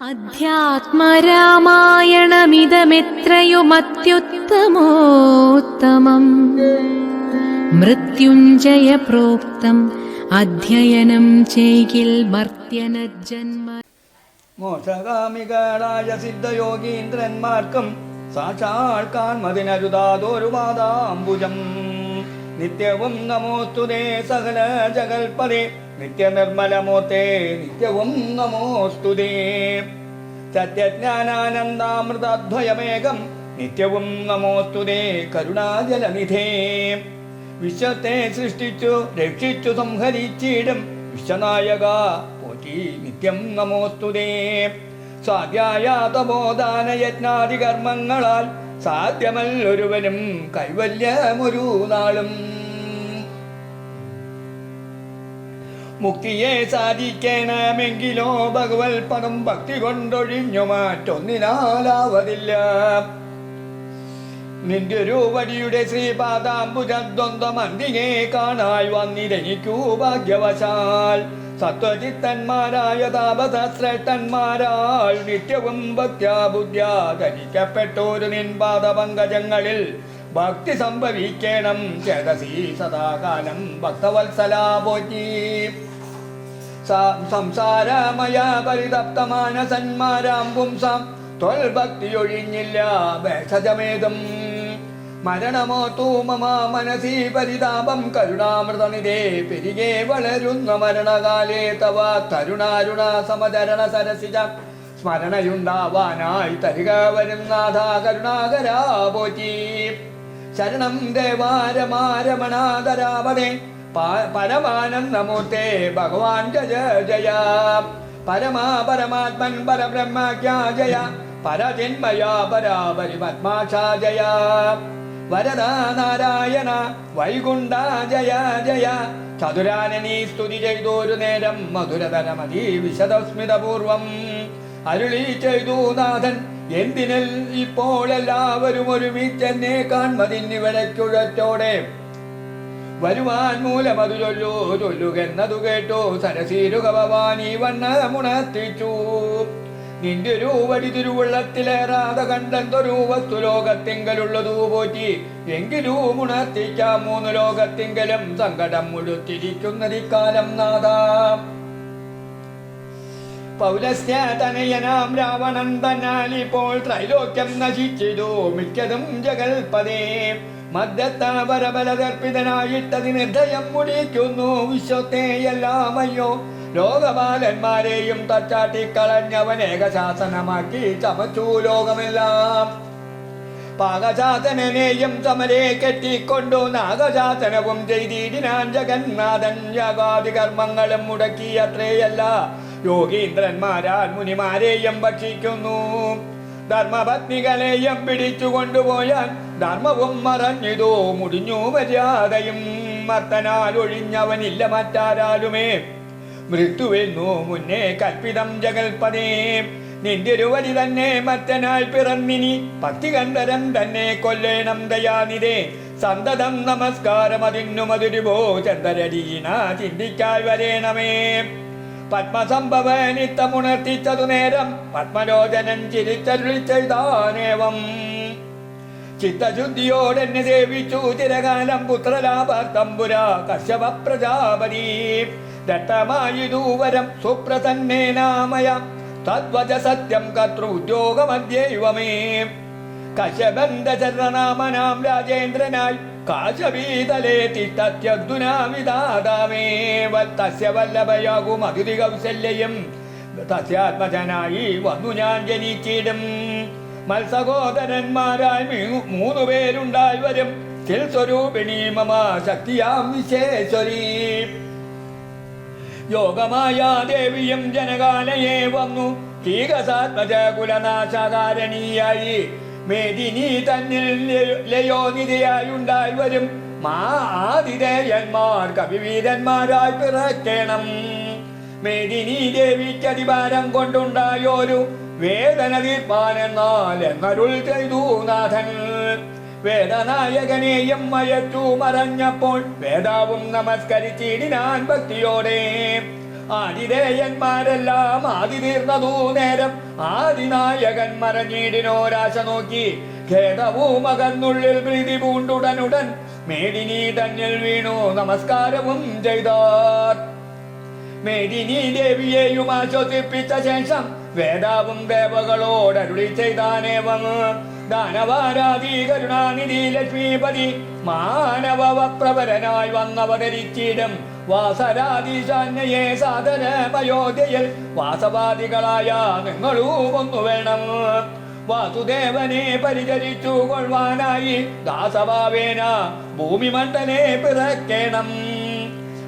അധ്യാത്മരാമായണമിതമെത്രയുമത്യുത്തമോത്തമം. മൃത്യുഞ്ജയ പ്രോക്തം അധ്യയനം ചെയ്കിൽ മർത്യനജന്മ മോക്ഷകാമികളായ സിദ്ധയോഗീന്ദ്രന്മാർക്കും സാക്ഷാൽ കാൺമതിനരുതാതൊരു വാദാംബുജം. നിത്യവും നമോസ്തുതേ സകല ജഗൽപദേ നിത്യനിർമ്മലമൂർത്തേ നിത്യവും നമോസ്തുതേ. സത്യജ്ഞാനാനന്ദാമൃതാദ്വയമേകം നിത്യവും നമോസ്തുതേ കരുണാജലനിധേ. വിശ്വത്തെ സൃഷ്ടിച്ചു രക്ഷിച്ചു സംഹരിച്ചിടും വിശ്വനായക പോറ്റി നിത്യം നമോസ്തുതേ. സ്വാധ്യായാതബോധാന യജ്ഞാദികർമ്മങ്ങളാൽ യജ്ഞാദി കർമ്മങ്ങളാൽ സാധ്യമല്ലൊരുവനും കൈവല്യമൊരു നാളും. മുക്തിയെ സാധിക്കണമെങ്കിലോ ഭഗവത് പദം ഭക്തി കൊണ്ടൊഴിഞ്ഞു മാറ്റൊന്നിനാലാവതില്ല. നിന്റെ രൂപടിയുടെ ശ്രീപാദാംബുജദ്വന്ദ്വം അന്തിനെ കാണായി വന്നിരനിക്കൂ ഭാഗ്യവശാൽ. സത്വജിത്തന്മാരായ താപസശ്രേഷ്ഠന്മാരാൽ നിത്യവും ഭക്ത്യാബുദ്ധ്യാ ധരിക്കപ്പെട്ടോരു നിൻ പങ്കജങ്ങളിൽ ഭക്തി സംഭവിക്കണം. ചേതസി സദാകാലം ഭക്തവത്സലാ പോറ്റി സംസാരമയ പരിതപ്തമാനസന്മാരാം പുംസാം. ത്വൽഭക്തിയൊഴിഞ്ഞില്ല ഭേഷജമേതും മരണമോ തൂമമ മനസി പരിതാപം. കരുണാമൃതനിരേ പെരികെ വളരുന്ന മരണകാലേ തവ തരുണാരുണ സമചരണ സരസിജ. സ്മരണയുണ്ടാവാനായി തരിക വരുന്നാഥ കരുണാകരാ പോറ്റി ശരണം ദേവാരമാരമണാദരാവതേ പരമാനന്ദമൂർത്തേ ഭഗവാൻ ജയ ജയ. പരമാ പരമാത്മൻ പരബ്രഹ്മജ്ഞാ ജയ. പരജന്മയാ പരാപരി പത്മാക്ഷാ ജയ. വരദാ നാരായണ വൈകുണ്ഠ ജയ ജയ. ചതുരാനനീ സ്തുതി ചെയ്തോരു നേരം മധുരതരമതി വിശദസ്മിതപൂർവം. അരുളി ചെയ്തു നാഥൻ എന്തിനൽ ഇപ്പോൾ എല്ലാവരും ഒരുമിച്ചെന്നെ കാൺമതിന്നിവിടയ്ക്കുഴറ്റോടെ വരുവാൻ മൂലമതു ചൊല്ലു ചൊല്ലുകെന്നതു കേട്ടോ. സരസീരുക ഭവാനി വണ്ണമുണർത്തിച്ചു നിന്റെ രൂപടി തിരുവുള്ളത്തിലേറാതെ കണ്ടെന്തൊരു വസ്തു ലോകത്തിങ്കലുള്ളതു പോറ്റി. എങ്കിലും ഉണർത്തിക്കാം മൂന്ന് ലോകത്തിങ്കലും സങ്കടം മുഴുത്തിരിക്കുന്നതിക്കാലം നാദാം. പൗലസ്യ തനയനാം രാവണൻ തന്നാൽ ഇപ്പോൾ ത്രൈലോക്യം നശിച്ചിതു. മിക്കതും ജഗൽപദേ മദ്യത്താപരബലതർപ്പിതനായിട്ടതി നിർദ്ദയം മുടിക്കുന്നു വിശ്വത്തെ എല്ലാം അയ്യോ ലോകപാലന്മാരെയും തച്ചാട്ടിക്കളഞ്ഞവൻ ഏകശാസനമാക്കി ചമച്ചു. ലോകമെല്ലാം പാകശാസനെയും സമരെ കെട്ടിക്കൊണ്ടു നാഗശാസനവും ചെയ്തിടിനാൻ ജഗന്നാഥൻ. യാഗാദി കർമ്മങ്ങളും മുടക്കി അത്രയല്ല യോഗീന്ദ്രന്മാരാൽ മുനിമാരെയും ഭക്ഷിക്കുന്നു. ധർമ്മപത്നികളെയും പിടിച്ചു കൊണ്ടുപോയാൽ ധർമ്മവും മറഞ്ഞിതോ മുടിഞ്ഞു മര്യാദയും മർത്തനാൽ ഒഴിഞ്ഞവനില്ല മറ്റാരാലുമേ. മൃത്യുവെന്നു മുന്നേ കൽപ്പിതം ജഗൽപദേ നിന്റെ ഒരുവരി തന്നെ മറ്റനാൽ പിറന്നിനി. പത്തികണ്ഠരം തന്നെ കൊല്ലേണം ദയാനിതേ സന്തതം നമസ്കാരം അതിന്നു മധുരിഭോ ചന്ദ്രരീന ചിന്തിക്കാൽ വരേണമേ. പത്മസംഭവനിത്തമുണർത്തിച്ചതു നേരം പത്മലോചനൻ ചിരിച്ചരുളി ചെയ്താനേവം ചിത്തശുദ്ധിയോടെന്നെ സേവിച്ചു. ചിരകാലം പുത്രലാഭ തമ്പുരാ കശ്യപ പ്രജാപതി. ദത്തമായിതൂവരം സുപ്രസന്നേനാമയ തദ്വച സത്യം കർത്തൃ ഉദ്യോഗമധ്യൈവമേ കശ്യപന്തചരണനാമനാം രാജേന്ദ്രനായി കാശവീതലേ തിഷ്ടത്യർജുനാവിദാതാവേ തസ്യ വല്ലഭയാകും അതിഥി കൗശല്യം തസ്യാത്മജനായി വന്നു ഞാൻ ജനിച്ചിടും. മത്സഹോദരന്മാരായി മൂന്നു പേരുണ്ടായി വരും. ചിൽ സ്വരൂപിണി മമ ശക്തിയാം വിശേശ്വരീ യോഗമായ ദേവിയും ജനകാലയെ വന്നു. തീകസാത്മജ കുലനാശകാരണീയായി മേദിനി തന്നിൽ ലയോനിധിയായി ഉണ്ടായി വരും. മാ ആതിഥേയന്മാർ കവിവീരന്മാരായി പിറക്കണം. മേദിനി ദേവിക്ക് അധികാരം കൊണ്ടുണ്ടായോരു വേദന തീർപ്പാനെന്നാൽ എന്നരുൾ ചെയ്തു നാഥൻ. വേദനായകനെയും മയച്ചു മറഞ്ഞപ്പോൾ വേദാവും നമസ്കരിച്ചിടിനാൻ ഭക്തിയോടെ. ആതിഥേയന്മാരെല്ലാം ആദി തീർന്നതു നേരം ആദിനായകൻ മറഞ്ഞിടിനോരാശ നോക്കി ഖേദവും അകന്നുള്ളിൽ പ്രീതി പൂണ്ടുടനുടൻ മേദിനി തന്നിൽ വീണു നമസ്കാരവും ചെയ്താർ. മേദിനി ദേവിയെയും ആശ്വസിപ്പിച്ച ശേഷം വേദാവും ദേവകളോട് അരുളി ചെയ്താനേവം. ദാനവാരാധി കരുണാനിധി ലക്ഷ്മീപതി മാനവപ്രവരനായി വന്നവതരിച്ചിടും. വാസരാധീശാന്യയെ അയോധ്യയിൽ വാസവാദികളായ നിങ്ങളും ഒന്നു വേണം വാസുദേവനെ പരിചരിച്ചു കൊള്ളുവാനായി ദാസഭാവേന ഭൂമിമണ്ഡലെ പിറക്കേണം.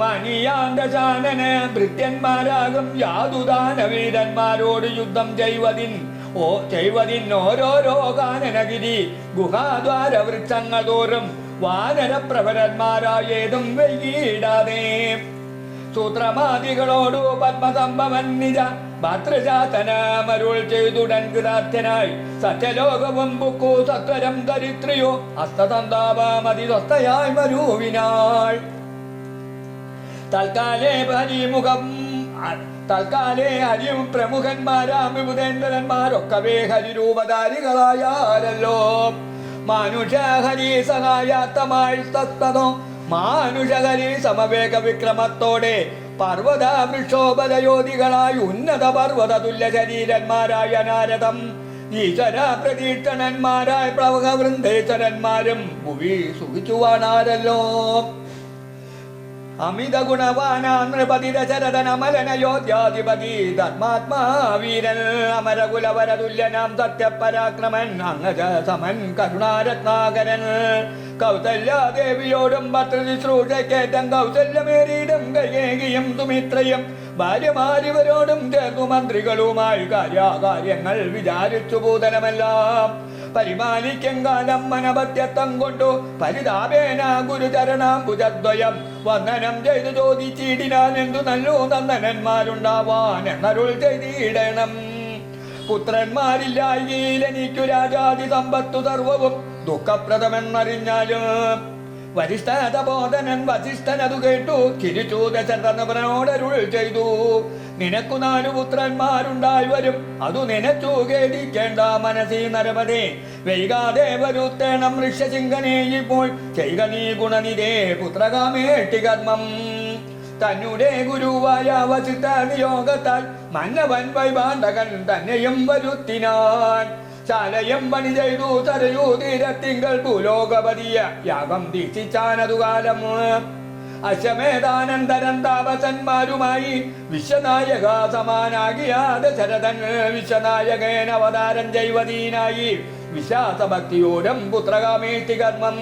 മണിയാന്തശാനന് ഭൃത്യന്മാരാകും യാതുദാനവീരന്മാരോട് യുദ്ധം ചെയ്വതിൻ. ഓ ചെയ്വതിൻ ഓരോരോ കാനനഗിരി ഗുഹാദ്വാര വൃക്ഷങ്ങൾ തോറും വാനരപ്രഭരന്മാരായേതും വൈകിടാതെ സൂത്രമാദികളോടു പത്മസംഭവൻ നിജ. ഭദ്രജാതനമരുൾ ചെയ്തുടൻ കൃതാർത്ഥനായി. സത്യലോകവും ബുക്കു സത്വരം ധരിത്രിയോ. ഹസ്തസന്താപമതി സ്വസ്ഥയായി മരുവിനാൾ തൽക്കാലേ ഹരിമുഖം. തൽക്കാലേ ഹരിയും പ്രമുഖന്മാരാം വിബുധേന്ദ്രന്മാരൊക്കവേ ഹരിരൂപധാരികളായാരല്ലോ മാനുഷ ഹരി സഹായാത്തമായി തത്തതോ മാനുഷഹരി സമവേഗ വിക്രമത്തോടെ പർവത വൃക്ഷോപദയോധികളായി ഉന്നത പർവത തുല്യ ശരീരന്മാരായ നാരദം ഈശ്വര പ്രതീക്ഷണന്മാരായ പ്രവഹ വൃന്ദേശ്വരന്മാരും ഭുവി സുഖിച്ചുവാണാരല്ലോ. അമിത ഗുണവാനാനൃപതി ദശരഥനമലനയോധ്യാധിപതി ധർമാത്മാ വീരൻ അമരകുലവരതുല്യനാം സത്യപരാക്രമൻ അങ്ങജ സമൻ കരുണാരത്നാകരൻ. കൗസല്യാദേവിയോടും ഭദ്രശുശ്രൂഷക്കേറ്റം കൗസല്യമേറിയിടും കൈകേകിയും സുമിത്രയും ഭാര്യമാരിവരോടും ചേർന്നു മന്ത്രികളുമായി കാര്യാകാര്യങ്ങൾ വിചാരിച്ചു ഭൂതലമെല്ലാം പരിപാലിക്കും കാലം മനപത്യത്വം കൊണ്ടു പരിതാപേന ഗുരുചരണാംബുജദ്വയം വന്ദനം ചെയ്തു ചോദിച്ചിടിനാൻ എന്തു നല്ലു നന്ദനന്മാരുണ്ടാവാൻ എന്നരുൾ ചെയ്തിടണം. പുത്രന്മാരില്ലായി എനിക്കു രാജാതി സമ്പത്തു സർവവും ദുഃഖപ്രദമെന്നറിഞ്ഞാലും വരിഷ്ഠതബോധനൻ വസിഷ്ഠനതു കേട്ടു ചിരിച്ചു ദശരഥനവനോടരുൾ ചെയ്തു. നിനക്കു നാലു പുത്രന്മാരുണ്ടായി വരും അതു നിനച്ചു ഖേദിക്കേണ്ട മനസ്സി നരപതേ. വൈകാതെ വരുത്തേണം ഋഷ്യസിംഹനെ ഇപ്പോൾ. ചെയ്ക നീ ഗുണനിരേ പുത്രകാമേട്ടി കർമ്മം തന്നുടെ ഗുരുവായ വസിത്ത നിയോഗത്താൽ മന്നവൻ വൈബാന്തകൻ തന്നെയും വരുത്തിനാൻ. ശാലയം പണി ചെയ്തു തരയൂ തീരത്തിങ്കൾ ഭൂലോകപതിയ യാഗം ദീക്ഷിച്ചാനതു കാലം അശ്വമേധാനന്തരം താപസന്മാരുമായി വിശ്വനായക സമാനാകിയ ദശരഥൻ വിശ്വനായകേന അവതാരം ചെയ്വതീനായി വിശ്വാസഭക്തിയോടും പുത്രകാമേത്തി കർമ്മം.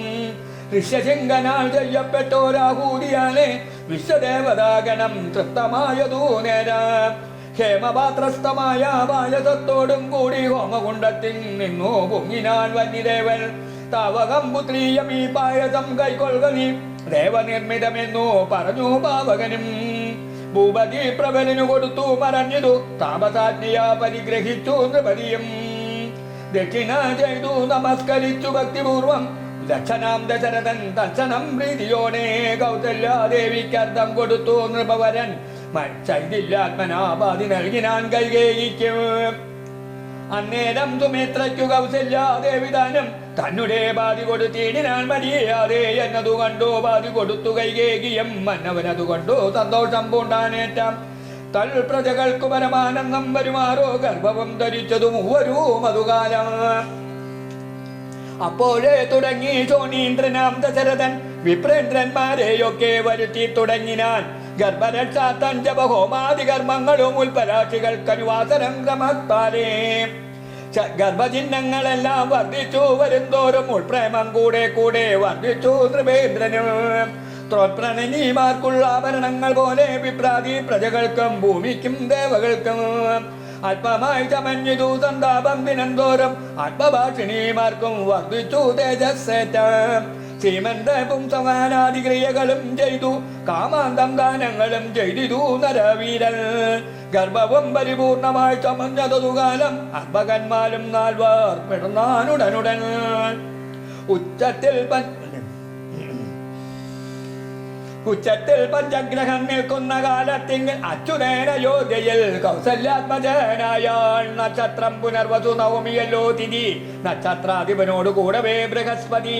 ഋഷ്യശിങ്കനാൽ ചെയ്യപ്പെട്ടോരാഹൂതിയാലെ വിശ്വദേവതാഗണം തൃപ്തമായതൂ നേരം. ഹേമപാത്രസ്ഥമായ പായസത്തോടും കൂടി ഹോമകുണ്ടത്തിൽ നിന്നു പൊങ്ങിനാൻ വന്യദേവൻ. താവകം പുത്രീയം ഈ പായസം കൈക്കൊള്ളുക നീ. ദേവനിർമ്മിതമെന്നു പറഞ്ഞു പാവകനും. ഭൂപതി പ്രബലനു കൊടുത്തു മറഞ്ഞതു. താപസാജ്ഞയ പരിഗ്രഹിച്ചു നൃപതിയും. ദക്ഷിണ ചെയ്തു നമസ്കരിച്ചു ഭക്തിപൂർവം. ദക്ഷനാം ദശരഥൻ ദക്ഷനം പ്രീതിയോടെ കൗസല്യാദേവിക്ക് അർത്ഥം കൊടുത്തു നൃപവരൻ. ചൈതില്ലാത്മനാപാതി നൽകിനാൻ കൈകേയിക്കും. അന്നേരം സുമിത്രയ്ക്കു കൗസല്യാദേവിദാനം തന്നുടേ ബാധി കൊടുത്തിടിനാൻ മടിയാതെ എന്നതു കണ്ടോ. ബാധി കൊടുത്തു കൈകേകിയം മന്നവനതു കണ്ടോ. സന്തോഷം പൂണ്ടാനേറ്റാം. തൽ പ്രജകൾക്കു പരമാനന്ദം വരുമാറോ ഗർഭവം ധരിച്ചതു മൂവരും മധുകാലം അപ്പോഴേ തുടങ്ങി ശോണീന്ദ്രനാം ദശരഥൻ വിപ്രേന്ദ്രന്മാരെയൊക്കെ വരുത്തി തുടങ്ങിനാൻ ഗർഭരക്ഷാത്തൻ ജപഹോമാദി കർമ്മങ്ങളും ക്രമത്താലേ. ഗർഭചിഹ്നങ്ങളെല്ലാം വർദ്ധിച്ചു വരുന്തോറും ഉൾപ്രേമം കൂടെ കൂടെ വർദ്ധിച്ചു ത്രിവേന്ദ്രനും. ത്രോത്പ്രണനീമാർക്കുള്ള ആഭരണങ്ങൾ പോലെ വിപ്രാതി പ്രജകൾക്കും ഭൂമിക്കും ദേവകൾക്കും. അല്പമായി ചമഞ്ഞിതു സന്താപം ദിനന്തോറും ആത്മഭാഷിണിമാർക്കും വർദ്ധിച്ചു തേജസ്സേറ്റം. സീമന്തവും സമാനാദി ക്രിയകളും ചെയ്തു കാമാന്തം ദാനങ്ങളും ചെയ്തിതു നരവീരൻ. ഗർഭവും പരിപൂർണമായി ചമഞ്ഞതു കാലം അർഭകന്മാരും നാൽവാർ പിറന്നാനുടനുടൻ. ഉച്ചത്തിൽ ഉച്ചത്തിൽ പഞ്ചഗ്രഹം നിൽക്കുന്ന കാലത്തിങ്കിൽ അച്യുതേന യോഗ്യയിൽ കൗസല്യാത്മജനായാൾ നക്ഷത്രം പുനർവസു നവമിയല്ലോ തിരി നക്ഷത്രാധിപനോട് കൂടവേ ബൃഹസ്പതി.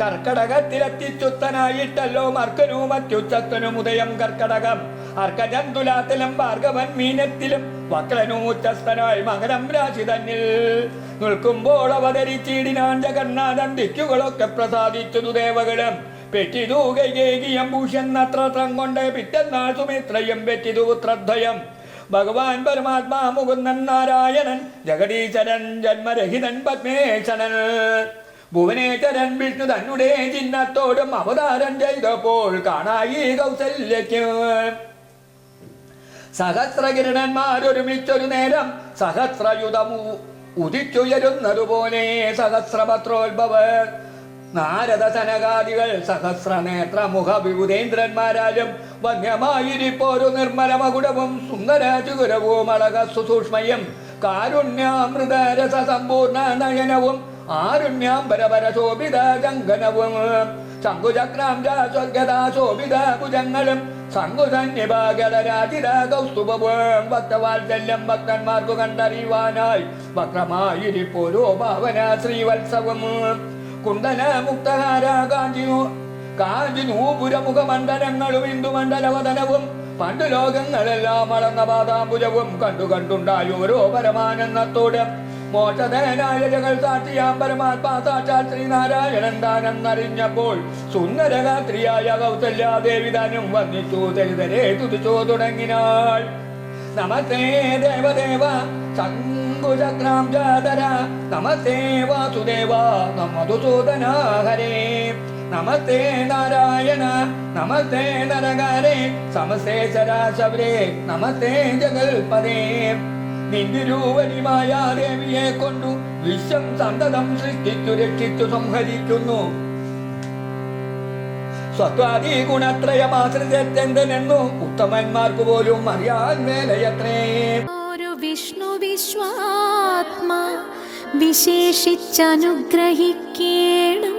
കർക്കടകത്തിലെത്തിച്ചുത്തനായിട്ടല്ലോ മർക്കനും അത്യുച്ചത്തനും ഉദയം കർക്കടകം. അർക്കജന്തുലാത്തിലും ഭാർഗവൻ മീനത്തിലും വക്രനൂറ്റസ്ഥനായി മകരം രാശി തന്നിൽ നിൽക്കുമ്പോൾ അവതരിച്ചിടിനാൻ ജഗന്നാഥൻ ദിക്കുകളൊക്കെ പ്രസാദിച്ചതു ദേവകളും. പെറ്റിതു പിറ്റന്നാൾ സുമിത്രയും പെറ്റിതു ഭഗവാൻ പരമാത്മാ മുകുന്ദൻ നാരായണൻ ജഗദീശരൻ ജന്മരഹിതൻ പത്മേശനൻ. ഭുവനേശ്വരൻ വിഷ്ണു തന്നെ ചിഹ്നത്തോടും അവതാരം ചെയ്തപ്പോൾ കാണായി കൗസല്യയ്ക്ക്. സഹസ്രകിരണന്മാരൊരുമിച്ചൊരു നേരം സഹസ്രയുധമു ഉദിച്ചുയരുന്നതുപോലെ സഹസ്രപത്രോത്ഭവ നാരദ സനകാദികൾ സഹസ്രനേത്ര മുഖ വിഭുതേന്ദ്രന്മാരാലും വന്യമായിരിപ്പോരു നിർമ്മല മകുടവും സുന്ദര ചുകുരവും അളക സുസൂക്ഷ്മയും കാരുണ്യാമൃതരസ സമ്പൂർണ നയനവും ആരുണ്യാംബരപരശോഭിത ശോഭിത ഗംഗനവും ശംഖുചക്രാം സ്വർഗതാ ശോഭിത ഭുജങ്ങളും ശംഖുസന്നിഭാഗരാജിത കൗസ്തുഭവും ഭക്തവാത്സല്യം ഭക്തന്മാർക്കു കണ്ടറിയുവാനായി വക്രമായിരിപ്പോരോ ഭാവന ശ്രീവത്സവം കുണ്ടല മുക്തഹാര കാഞ്ചിനു കാഞ്ചിനൂപുരമുഖ മണ്ഡലങ്ങളും ഇന്ദുമണ്ഡലവദനവും പണ്ടു ലോകങ്ങളെല്ലാം അളന്ന പാതാംബുജവും കണ്ടു കണ്ടുണ്ടായി ഓരോ പരമാനന്ദത്തോട്. മോക്ഷതനായ ജഗൽ സാക്ഷിയാം പരമാത്മാ സാക്ഷാ ശ്രീനാരായണൻ താനെന്നറിഞ്ഞപ്പോൾ സുന്ദരഗാത്രിയായ കൗസല്യാദേവി താനും വന്നിച്ചു തരിതരെ തുതിച്ചോ തുടങ്ങിനാൾ. നമസ്തേ ദേവദേവ ശങ്കുചക്രാം ജാതര നമസ്തേ വാസുദേവ നമധുസൂദന ഹരേ. നമസ്തേ നാരായണ നമസ്തേ നരകാരേ. സമസ്തേ ശരാശവരേ നമസ്തേ ജഗൽപദേ നിന്ദിരൂപരിമായ ദേവിയെ കൊണ്ടു വിശ്വം സന്തതം സൃഷ്ടിച്ചു രക്ഷിച്ചു സംഹരിക്കുന്നു. സ്വത്വാദി ഗുണത്രയമാശ്രിതെന്തെന്നു ഉത്തമന്മാർക്ക് പോലും അറിയാൻ മേലയത്രേ. വിഷ്ണു വിശ്വാത്മാ വിശേഷിച്ചനുഗ്രഹിക്കേണം.